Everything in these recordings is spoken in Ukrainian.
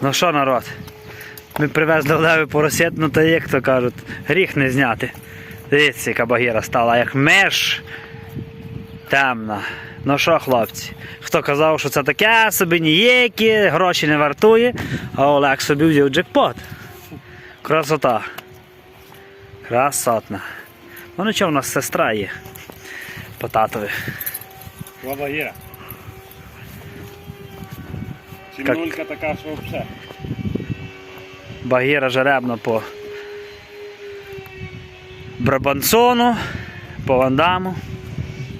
Ну що, народ? Ми привезли Олеві поросят, ну то як то кажуть, гріх не зняти. Дивіться, яка багіра стала, як меш темна. Ну що, хлопці? Хто казав, що це таке собі ніякі, гроші не вартує, а Олег собі взяв джекпот. Красота. Красотна. Ну нічого, в нас сестра є. По татові. Слава є. Чимнулька така, що взагалі. Багіра жеребна по Брабансону, по Вандаму,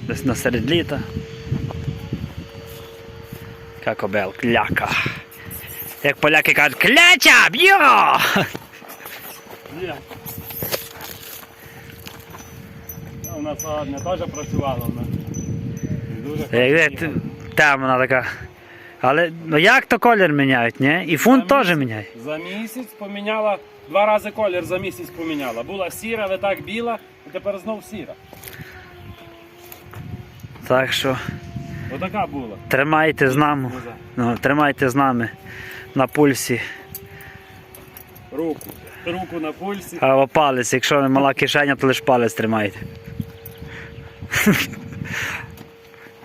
десь на серед літа. Яка кобел, кляка. Як поляки кажуть, кляча, б'йо! У нас сьогодні теж працювала вона. Дуже Як. Там вона така. Але ну як то колір міняють, ні? І фунт Там теж міняє. За місяць поміняла, два рази колір за місяць поміняла. Була сіра, але так біла, і тепер знов сіра. Так що Отака була. тримайте з нами. Ну, тримайте з нами на пульсі. Руку. Руку на пульсі. А палець, якщо не мала кишеня, то лише палець тримайте.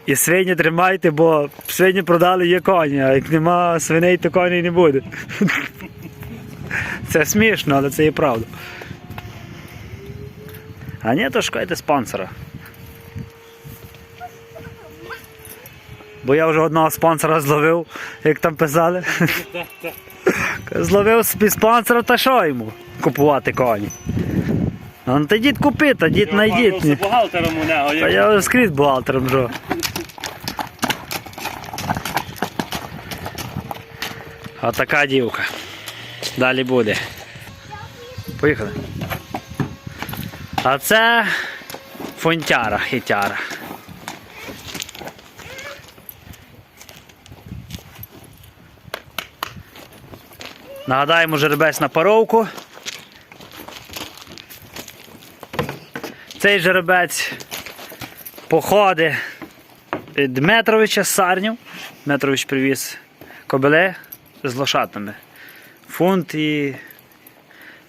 І свині тримайте, бо свині продали є коні, а як нема свиней, то коней не буде. Це смішно, але це і правда. А ні, то шукайте спонсора. Бо я вже одного спонсора зловив, як там писали. Зловив собі спонсора, та що йому купувати коні? Ну та дід купи, та дід найдіть. Та я скрізь бухгалтером жо. А така дівка. Далі буде. Поїхали. А це фунтяра, хитяра. Нагадаємо жеребець на паровку. Цей жеребець походи Дмитровича з Сарнів. Дмитрович привіз кобеле з лошатами. Фунт і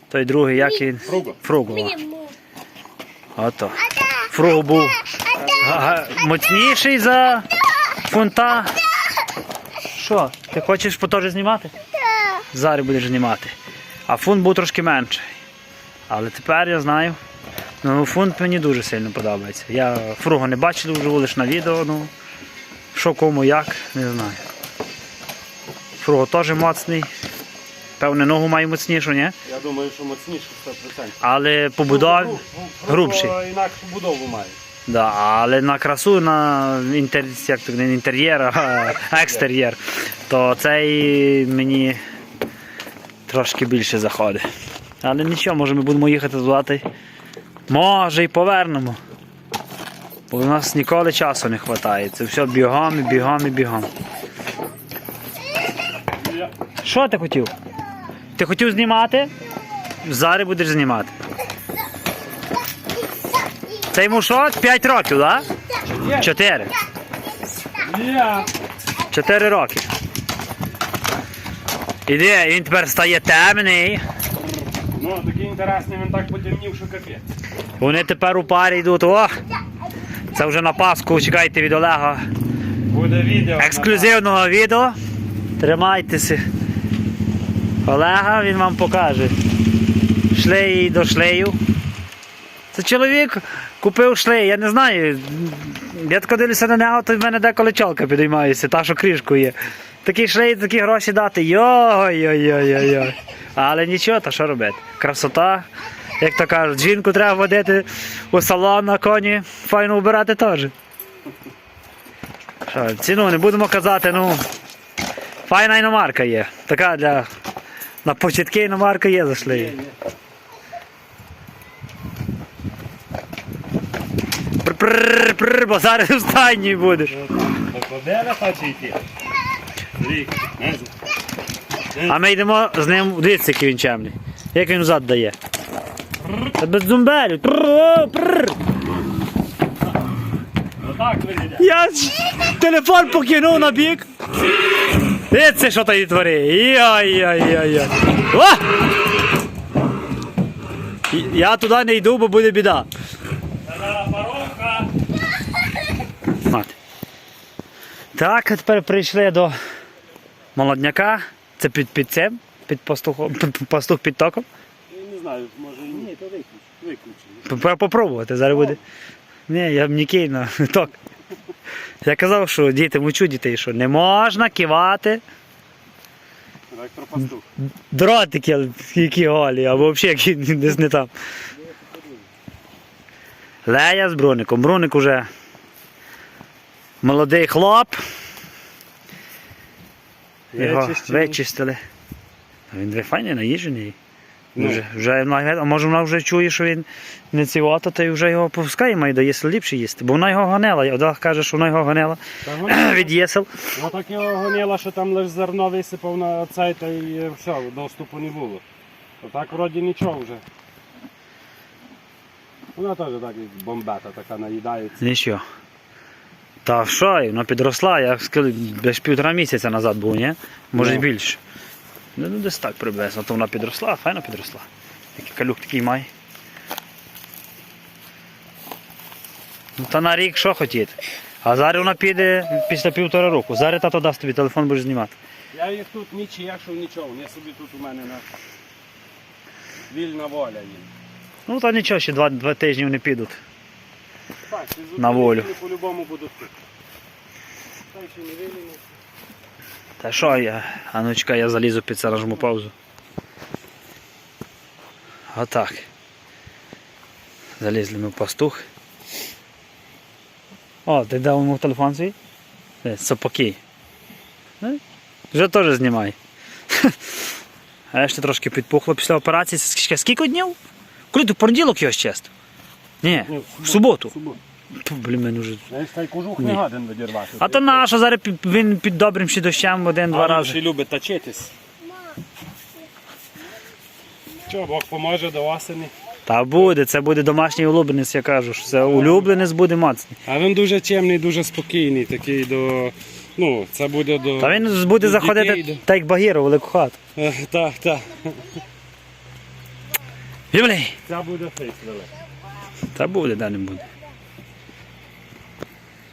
той другий, як він? Фруго. Фруго. Ото. Фруго був моцніший за фунта. Що, ти хочеш по теж знімати? Зараз будеш знімати. А фунт був трошки менший. Але тепер я знаю. Ну, фунт мені дуже сильно подобається. Я фруго не бачив вживу, лише на відео, ну що кому як, не знаю. Фруго теж моцний. Певне, ногу має моцнішу, ні? Я думаю, що моцніше 100%. Але по будові грубший. Інакшу будову має. Да, але на красу, на інтер... як то, не інтер'єр, а екстер'єр, то цей мені трошки більше заходить. Але нічого, може ми будемо їхати туди. Може і повернемо. Бо у нас ніколи часу не вистачає. Це все бігом, і бігом і бігом. Що ти хотів? Ти хотів знімати? Зараз будеш знімати. Це йому що? 5 років, так? Да? 4. 4 роки. Іде, він тепер стає темний. Ну, такий інтересний, він так потемнів, що капець. Вони тепер у парі йдуть. О! Це вже на Пасху, чекайте від Олега Буде відео. ексклюзивного відео. Тримайтеся. Олега він вам покаже. Шлеї до шлею. Це чоловік купив шлей, я не знаю. Я тако дивлюся на нього, то в мене деколи чолка підіймається, та що кришку є. Такі шлеї, такі гроші дати. Йой-йой-йой-йой. Але нічого, та що робити? Красота. Як то кажуть, жінку треба водити у салон на коні, файно вбирати теж. Що, ціну не будемо казати, ну. Файна іномарка є. Така для. На початки іномарка є за шлеї. Пр-пр-пр, бо зараз останній будеш. Кобеля хоче йти. А ми йдемо з ним, дивіться, який він чемний. Як він взад дає. Та без виглядає. Я телефон покинув на бік. Це що тоді твори? Яй-яй-яй-яй. Я туди не йду, бо буде біда. Та Так, а тепер прийшли до молодняка. Це під, під цим, під пастухом, пастух під током. Я не знаю, може і ні, то виключ. Виключи. Попробувати, зараз буде. Ні, я б не кину, ток. Я казав, що діти мучу дітей, що не можна кивати Електропастух. дротики, які голі, або взагалі які десь не там. Лея з Бруником. Бруник уже молодий хлоп. Його Вичистили. Він вже файний наїжений. Ну. Вже, вже, а може вона вже чує, що він не цівота, то й вже його пускає, має дає ліпше їсти. Бо вона його гонила. Одна каже, що вона його гонила від єсел. Ну так його гонила, що там лише зерно висипав на цей та й е, все, доступу не було. То так вроді нічого вже. Вона теж так бомбета така наїдається. Нічого. Та що, вона підросла, я скажу, десь півтора місяця назад був, ні? Може й Ну. більше. Ну, ну, десь так приблизно. То вона підросла, файно підросла. Такий калюк такий має. Ну та на рік що хотіти. А зараз вона піде після півтора року. Зараз тато дасть тобі телефон, будеш знімати. Я їх тут не чешу, нічого. Вони собі тут у мене на вільна воля їм. Ну та нічого, ще два, два тижні вони підуть. Так, На волю. по-любому будуть тут. Та ще не виліну. Та що я? А ну чекай, я залізу під це нажму паузу. Отак. Залізли ми в пастух. О, ти дав йому телефон свій? Де, Сапоки. Е? Вже теж знімай. А я ще трошки підпухло після операції. Скільки, днів? Коли ти в понеділок його? Ні, Ні, в суботу. Пу, Блін, мене вже. Я ж цей кожух не гаден видірвати. А то наша зараз під- він під добрим ще дощем один-два рази. ще любить точитись. Що, Бог поможе до осені. Та буде, це буде домашній улюбленець, я кажу, що це улюбленець буде мацний. А він дуже чемний, дуже спокійний, такий до. Ну, це буде до. Та він буде заходити так як Багіро, в велику хату. Е, Так, так. Юлій! Це буде фейс великий. Та буде, да не буде.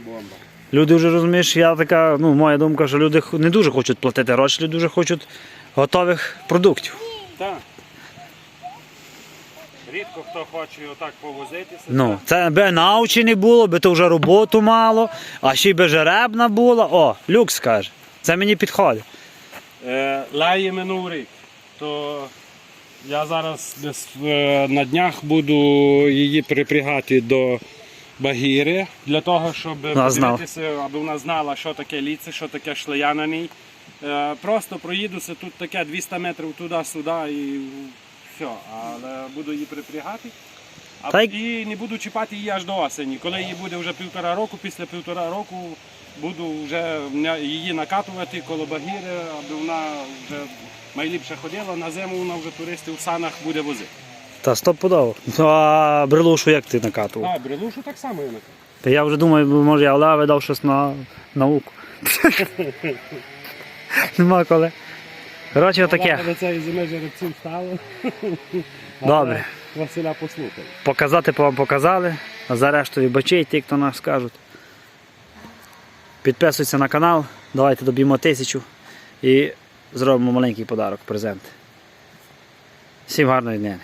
Бомба. Люди вже розумієш, я така, ну, моя думка, що люди не дуже хочуть платити гроші, люди дуже хочуть готових продуктів. Так. Рідко хто хоче отак повозитися. Ну, це би навчі не було, би то вже роботу мало, а ще й би жеребна була. О, люкс каже. Це мені підходить. Е, Леє минув рік. То я зараз десь е, на днях буду її припрягати до Багіри для того, щоб подивитися, аби вона знала, що таке ліце, що таке шлея на ній. Е, Просто проїдуся тут таке 200 метрів туди-сюди і все. Але буду її припрягати. А Та і не буду чіпати її аж до осені. Коли їй буде вже півтора року, після півтора року буду вже її накатувати коло багіри, аби вона вже найліпше ходила. На зиму вона вже туристів в санах буде возити. Та стопудово. Ну, А брелушу як ти накатував? А, брелушу так само я накатую. Та я вже думаю, може я Олега видав щось на науку. Нема коли. Коротше, отаке. До цієї зими жеребців стало. Добре. Василя послухай. Показати вам показали, а за решту вибачай, ті, хто нас скажуть. Підписуйся на канал, давайте доб'ємо тисячу і зробимо маленький подарок, презент. Всім гарної дня.